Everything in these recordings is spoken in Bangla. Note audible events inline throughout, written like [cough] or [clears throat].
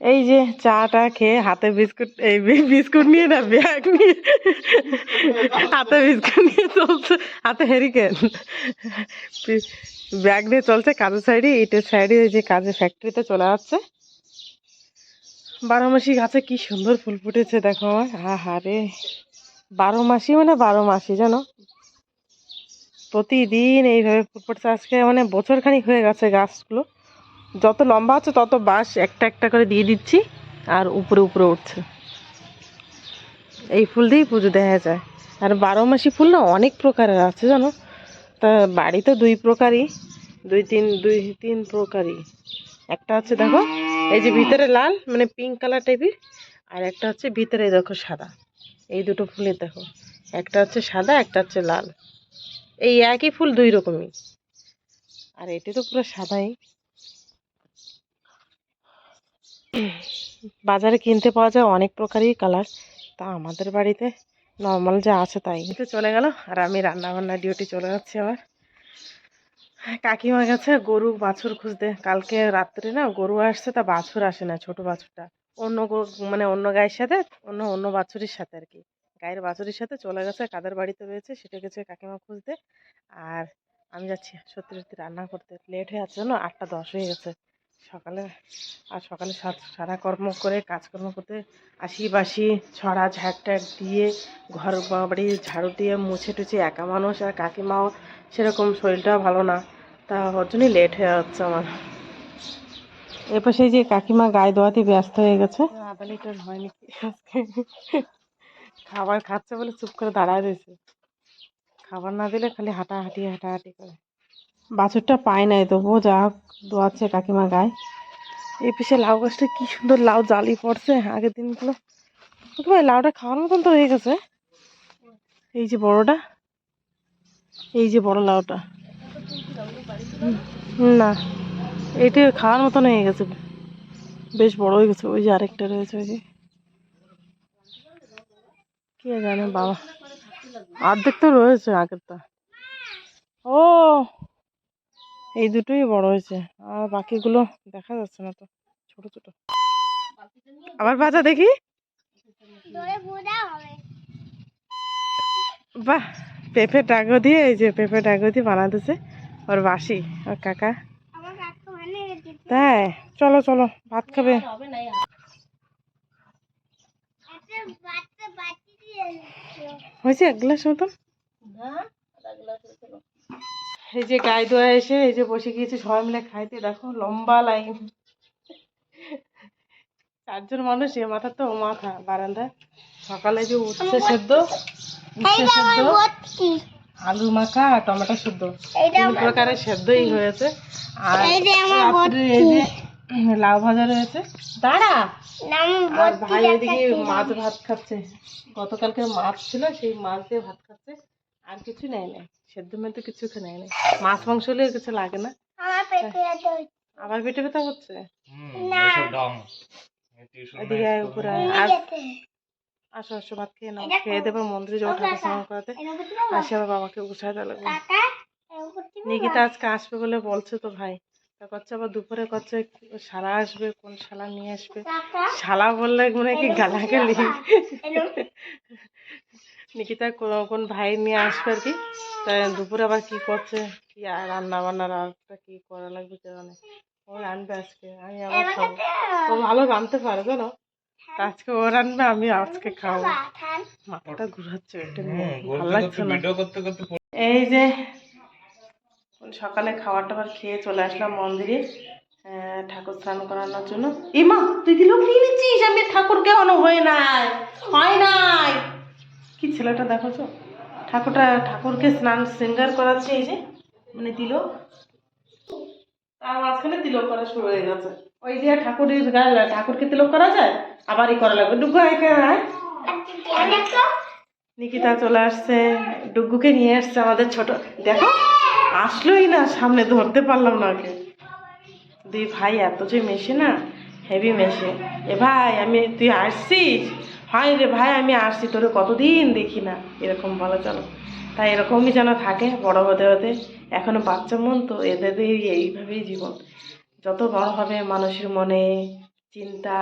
এই যে চাটা খেয়ে হাতে বিস্কুট, এই বিস্কুট নিয়ে না, ব্যাগ নিয়ে হাতে বিস্কুট নিয়ে চলছে। হাতে হেরিকেন। ব্যাগ নিয়ে চলছে কাজের সাইডে, ইটের সাইডে ওই যে কাজের ফ্যাক্টরিতে চলে যাচ্ছে বারো মাসি গাছে কি সুন্দর ফুল ফুটেছে, দেখো আমার। হা হা রে। বারো মাসি মানে বারো মাসি, জানো? প্রতিদিন এইভাবে ফুল ফুটছে। আজকে মানে বছর খানিক হয়ে গেছে গাছগুলো। যত লম্বা আছে, তত বাঁশ একটা একটা করে দিয়ে দিচ্ছি আর উপরে উপরে উঠছে। এই ফুল দিয়েই পুজো দেখা যায়। আর বারো মাসি ফুল না অনেক প্রকারের আছে জানো? তা বাড়িতে দুই প্রকারই, দুই তিন দুই তিন প্রকারই। একটা হচ্ছে দেখো, এই যে ভিতরে লাল মানে পিঙ্ক কালার টাইপের আর একটা হচ্ছে ভিতরে দেখো সাদা। এই দুটো ফুলের দেখো, একটা হচ্ছে সাদা, একটা হচ্ছে লাল। এই একই ফুল দুই রকমই। আর এটি তো পুরো সাদাই। বাজারে কিনতে পাওয়া যায় অনেক প্রকারই কালার। তা আমাদের বাড়িতে নর্মাল যা আছে তাই। তো চলে গেল, আর আমি রান্না বান্না ডিউটি চলে যাচ্ছি আবার। কাকিমা গেছে গরু বাছুর খুঁজতে। কালকে রাত্রে না গরু আসছে, তা বাছুর আসে না, ছোট বাছুরটা। অন্য মানে অন্য গায়ের সাথে, অন্য অন্য বাছুরের সাথে আর কি। গায়ের বাছুরের সাথে চলে গেছে, কাদের বাড়িতে রয়েছে সেটা গেছে কাকিমা খুঁজতে। আর আমি যাচ্ছি, সত্যি সত্যি রান্না করতে। লেট হয়ে যাচ্ছে না আটটা দশ হয়ে গেছে। সকালে আর সকালে সারা কর্ম করে কাজকর্ম করতে আসি বাসি ছড়া ঝাড় টাড় দিয়ে ঘর বাড়ি ঝাড়ু দিয়ে মুছে টুছে একা মানুষ আর কাকিমাও সেরকম শরীরটা ভালো না। তা ওর জন্যই লেট হয়ে যাচ্ছে আমার। এরপর সেই যে কাকিমা গায়ে দোয়াতে ব্যস্ত হয়ে গেছে। আধা লিটার হয়নি কি আজকে খাবার খাচ্ছে বলে চুপ করে দাঁড়ায় রয়েছে। খাবার না দিলে খালি হাঁটাহাঁটি হাঁটাহাঁটি করে। বাছুরটা পায় নাই তবুও, যা দোয়াচ্ছে কাকিমা গায়ে। এই পিসে লাউ গাছটা কি সুন্দর লাউ জালি পড়ছে, আগের দিনগুলো। ভাই লাউটা খাওয়ার মতন তো হয়ে গেছে। এই যে বড়টা, এই যে বড় লাউটা। না এইটা খাওয়ার মতন হয়ে গেছে। বেশ বড় হয়ে গেছে, ওই যে আরেকটা রয়েছে, ওই যে। কে জানে, বাবা। অর্ধেক তো রয়েছে আগেরটা। ও এই দুটোই বড় হয়েছে। আর বাকিগুলো দেখা যাচ্ছে না তো, ছোট ছোট। আবার বাজা দেখি? বাহ, পেঁপে ডাগো দিয়ে, এই যে পেঁপে ডাগো দিয়ে বানাতেছে ওর বাসি, ওর কাকা। তাই? চলো চলো, ভাত খাবে। হয়েছে? এক গ্লাস মতন এই যে গায়ে দোয়া এসে এই যে বসে গিয়েছে সবাই মিলে খাইতে দেখো লম্বা লাইন। চারজন মানুষ এ মাথা তো মাথা। বারান্দা। সকালে যে উচ্ছে সেদ্ধ উচ্ছে সেদ্ধ আলু মাখা আর টমেটো সেদ্ধ। তিন প্রকারের সেদ্ধই হয়েছে। আর লাউ ভাজা রয়েছে। দাঁড়া। আর ভাই এদিকে মাছ ভাত খাচ্ছে। গতকালকে মাছ ছিল সেই মাছ দিয়ে ভাত খাচ্ছে। আর কিছু নেয় নাই সেদ্ধ মেদ্ধ কিছু নেয় নাই মাছ মাংস হলে কিছু লাগে না। আবার পেটে ব্যথা করছে? এদিকে আয় উপরে আয়। আর আসো আসো ভাত খেয়ে নাও। খেয়ে দেবে মন্দিরে যাব ঠাকুর স্নান করাতে। আসে আবার বাবাকে দেওয়া লাগবে নিকিতা আজকে আসবে বলে বলছে তো ভাই। তা করছে আবার দুপুরে করছে শালা আসবে কোন শালা নিয়ে আসবে? শালা বললে মনে হয় কি গালাগালি। নিকিতা কোন- কোন ভাই নিয়ে আসবে আর কি। তাই দুপুরে আবার কি করছে? কি আর রান্না বান্নার আরটা কি করা লাগবে কে জানে। ও রানবে আজকে আমি আবার খাব। ও ভালো রাঁধতে পারে জানো? আজকে ও রানবে আমি আজকে খাব। মাথাটা ঘুরাচ্ছে এটা ভালো লাগছে না? এই যে সকালে খাবার টাবার খেয়ে চলে আসলাম মন্দিরে ঠাকুর স্নান করানোর জন্য। ইমা তুই কি লোক নিচ্ছিস? আমি ঠাকুরকে অন হয়ে নাই হয় নাই। কি ছেলেটা দেখো তো ঠাকুরটা, ঠাকুরকে স্নান শৃঙ্গার করাচ্ছে এই যে মানে তিলক তার মাঝখানে তিলক করা শুরু হয়ে গেছে। ওই যে ঠাকুরের গায়ে ঠাকুরকে তিলক করা যায়? আবারই করা লাগবে। ডুগু, আয় নিকিতা চলে আসছে। ডুগ্গুকে নিয়ে আসছে আমাদের ছোট। দেখো, আসলোই না, সামনে ধরতে পারলাম না ওকে। দুই ভাই, এত যে মেশে না? হেভি মেশে এ ভাই, আমি, তুই আসছিস? হয় রে ভাই, আমি আসছি তোরে কতদিন দেখি না। এরকম বলে, চলো। তাই এরকমই যেন থাকে বড় হতে হতে। এখনও বাচ্চা মন তো এদের এইভাবেই জীবন। যত বড় হবে মানুষের মনে চিন্তা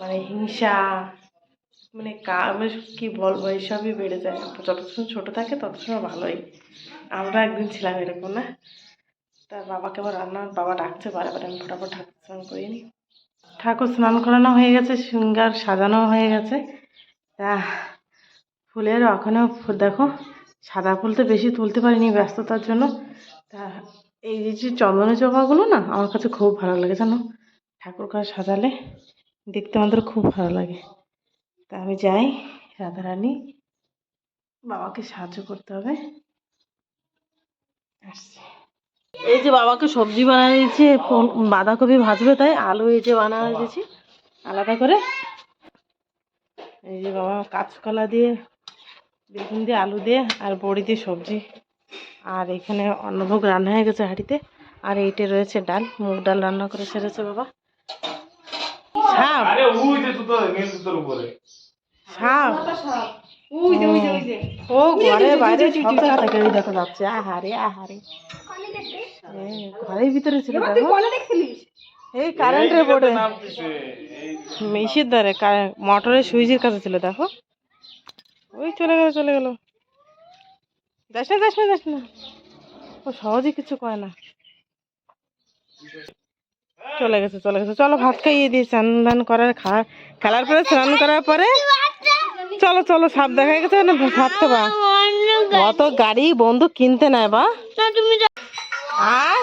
মানে হিংসা মানে কা মানে কী বলব, এইসবই বেড়ে যায়। যত সময় ছোটো থাকে তত সময় ভালোই। আমরা একদিন ছিলাম এরকম না? তার বাবাকে আবার রান্না, বাবা ডাকছে, বারে বারে আমি ফটাফট ঠাকুর স্নান করিনি ঠাকুর স্নান করানো হয়ে গেছে, সিঙ্গার সাজানো হয়ে গেছে। তা ফুলের ওখানেও ফু- দেখো, সাদা ফুল তো বেশি তুলতে পারিনি ব্যস্ততার জন্য। তা, এই যে যে চন্দনের জবাগুলো না, আমার কাছে খুব ভালো লাগে জানো, ঠাকুর ঘর সাজালে দেখতে আমাদের খুব ভালো লাগে। তা আমি যাই, রাধারানী বাবাকে সাহায্য করতে হবে। আসছি। এই যে বাবাকে সবজি বানিয়ে দিয়েছি বাঁধাকপি ভাজবে তাই আলু এই যে বানিয়ে দিয়েছি। আলাদা করে এই যে বাবা কাঁচকলা দিয়ে বেগুন দিয়ে আলু দিয়ে আর বড়ি দিয়ে সবজি। আর এখানে অন্নভোগ রান্না হয়ে গেছে হাঁড়িতে। আর এইটে রয়েছে ডাল মুগ ডাল রান্না করে সেরেছে বাবা। সাপ। আরে ওই যে জুতো জুতোর উপরে। সাপ। ও ঘরে বাইরে সব জায়গা থেকে ওই যাচ্ছে। আহারে আহারে ঘরের ভিতরে ছিল এই কারেন্টের বোর্ডে। মেশির মোটরের সুইচের কাছে ছিল দেখো। ওই চলে গেল চলে গেল। যাস না যাস না যাস না। ও সহজে কিছু কয় না। চলে গেছে চলে গেছে। চলো ভাত খাইয়ে দিয়ে স্নান করার খা খেলার পরে স্নান করার পরে চলো চলো সাপ দেখা গেছে না ভাত খাবা অত গাড়ি বন্ধু কিনতে নেয় বা। আর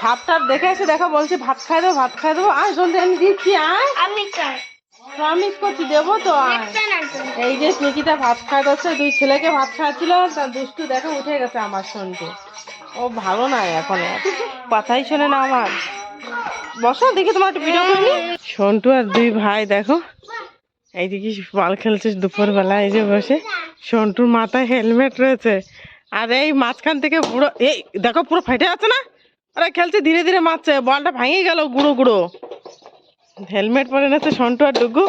সাপ টাপ দেখে এসে দেখো বলছে ভাত খাই দেবো ভাত খাই দেবো। আয় জলদি আমি দিচ্ছি আয়। আমি প্রমিস করছি দেবো তো আয়। এই যে স্নিকিটা ভাত খাওয়াচ্ছে দুই ছেলেকে ভাত খাওয়াচ্ছিল তার দুষ্টু দেখো উঠে গেছে আমার শুনতে ও ভালো নাই এখন আর। কথাই শোনে না আমার। বসো দেখি তোমার একটু ভিডিও করি সন্টু আর দুই ভাই দেখো। এইদিকে বল খেলছে দুপুরবেলা, এই যে বসে। সন্টুর মাথায় হেলমেট রয়েছে। আর এই মাঝখান থেকে বুড়ো এই দেখো পুরো ফাইটে আছে না? ওরা খেলছে, ধীরে ধীরে মারছে। বলটা ভেঙে গেল গুঁড়ো গুঁড়ো। হেলমেট পরে নিয়েছে সন্টু আর ডুগু।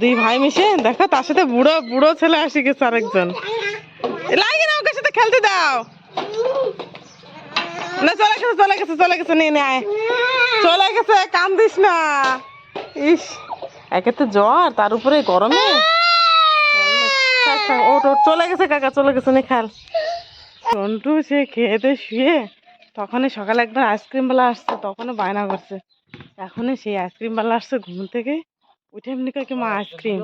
দুই ভাই মিশে, দেখো তার সাথে বুড়ো বুড়ো ছেলে আসে গেছে আরেকজন। লাগে না ওকে সাথে খেলতে দাও। না, চলে গেছে চলে গেছে চলে গেছে নিয়ে নে চলে গেছে, কান্দিস না। ইস। একে তো জ্বর তার উপরে গরমে? ওঠ চলে গেছে কাকা চলে গেছে নে খেল। সন্টু সে খেয়েতে শুয়ে তখনই সকালে একবার আইসক্রিমওয়ালা আসছে তখনও বায়না করছে। এখনই সেই আইসক্রিমওয়ালা আসছে ঘুম থেকে উঠে এমনি কয়েক মা আইসক্রিম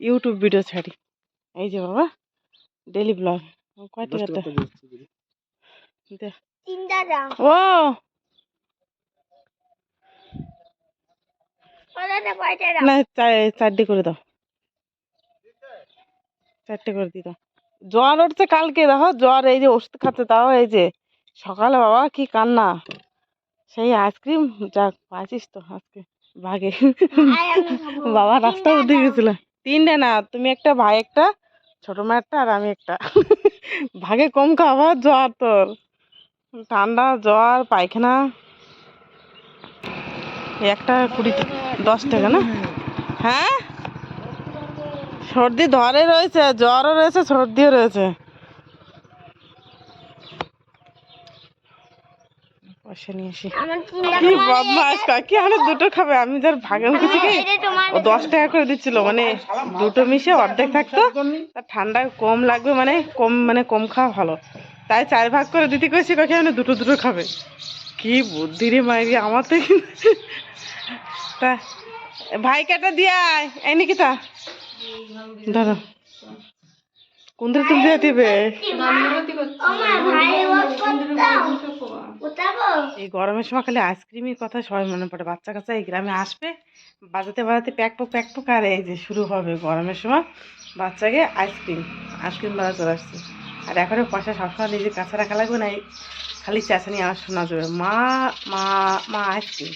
ইউটিউব ভিডিও ছাড়ি। এই যে বাবা ডেলি ব্লগ। কয় টাকাতে দে। তিনটা দাম ও! চারটে করে দাও। চারটে করে দাও। জ্বর উঠছে কালকে, দেখো, জ্বর, এই যে ওষুধ খাচ্ছে, তাও এই যে সকালে, বাবা, কি কান্না। সেই আইসক্রিম যাক পাইছিস তো আজকে ভাগে বাবা রাস্তা উঠে গেছিল। তিনটে না, তুমি একটা, ভাই একটা, ছোট মা একটা, আর আমি একটা। ভাগে কম খাবার, জ্বর তোর। ঠান্ডা, জ্বর, পায়খানা। একটা কুড়ি দশ টাকা না? হ্যাঁ? সর্দি ধরে রয়েছে জ্বরও রয়েছে সর্দিও রয়েছে। পয়সা নিয়ে আসি। কি বদমাস কাকি আরে দুটো খাবে? আমি ভাগের কিছু কি ও দশ টাকা করে দিচ্ছিল মানে দুটো মিশে অর্ধেক থাকতো। তার ঠান্ডা কম লাগবে মানে কম মানে কম খাওয়া ভালো। তাই চার ভাগ করে দিতে কইছি কাকি মানে দুটো দুটো খাবে। কি বুদ্ধি রে মাইরি আমার তো কিন্তু তা, ভাই কেটা দিয়ে আয়, এই নাকি তা ধরো কোন দিকে তুমি দিয়ে দিবে? এই গরমের সময় খালি আইসক্রিমের কথা সবাই মনে পড়ে, বাচ্চা কাচ্চা এই গ্রামে আসবে, বাজাতে বাজাতে প্যাক পোক প্যাক আর এই যে শুরু হবে গরমের সময় বাচ্চাকে আইসক্রিম। আইসক্রিম বাজা চলে আসছে। আর এখন পয়সা সবসময় নিজে কাছে রাখা লাগবে না খালি চেঁচানি আমার শোনা যাবে। মা মা মা, আইসক্রিম।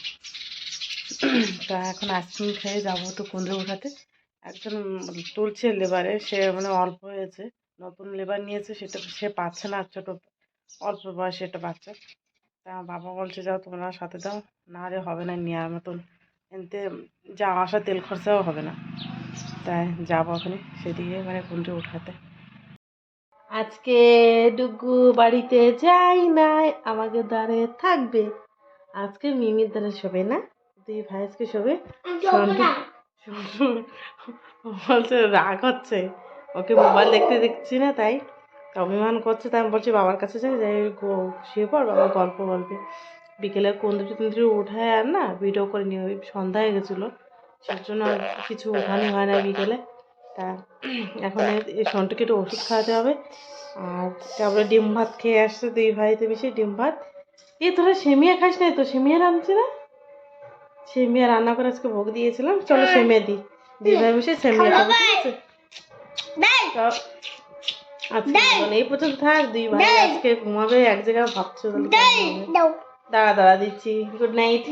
তা এখন আইসক্রিম খেয়ে যাব তো কুন্দ্রে উঠাতে একজন তুলছে লেবারে সে মানে অল্প হয়েছে। নতুন লেবার নিয়েছে, সেটা সে পাচ্ছে না, ছোট অল্প বয়সে একটা বাচ্চা। তা বাবা বলছে, যাও তোমরা সাথে দাও, না রে হবে না, নেওয়ার মতন। এনতে যাওয়া আসা তেল খরচাও হবে না। তাই যাব ওখানে সেদিকে মানে কুন্ডে উঠাতে আজকে ডুগু বাড়িতে যাই নাই, আমাকে দ্বারে থাকবে। আজকে মিমির দ্বারে শোবে না। দুই ভাই আজকে সবে বলছে রাগ হচ্ছে। ওকে মোবাইল দেখতে দেখছি না তাই। অভিমান করছে তাই আমি বলছি বাবার কাছে যাই যাই শুয়ে পর বাবা গল্প বলবে। বিকেলে কুন্দুরি টুন্দুরি উঠায় আর না ভিডিও করে নিয়ে ওই সন্ধ্যা হয়ে গেছিল। সেই জন্য কিছু উঠানো হয় না বিকেলে। তা [clears throat] এখন এই- সন্টুকে একটু ওষুধ খাওয়াতে হবে। আর তারপরে ডিম ভাত খেয়ে আসছে দুই ভাইতে মিশে ডিম ভাত। এ তোরা সেমিয়া খাস নাই তো? সেমিয়া রাঁধছি না? সেমিয়া রান্না করে আজকে ভোগ দিয়েছিলাম। চলো সেমিয়া দিই দিদি ভাই মিশে সেমিয়া খাব। ঠিক আছে? আজকে এই পর্যন্ত থাক দুই ভাই আজকে ঘুমাবে এক জায়গায় ভাবছ দাঁড়া দাঁড়া দিচ্ছি। Good night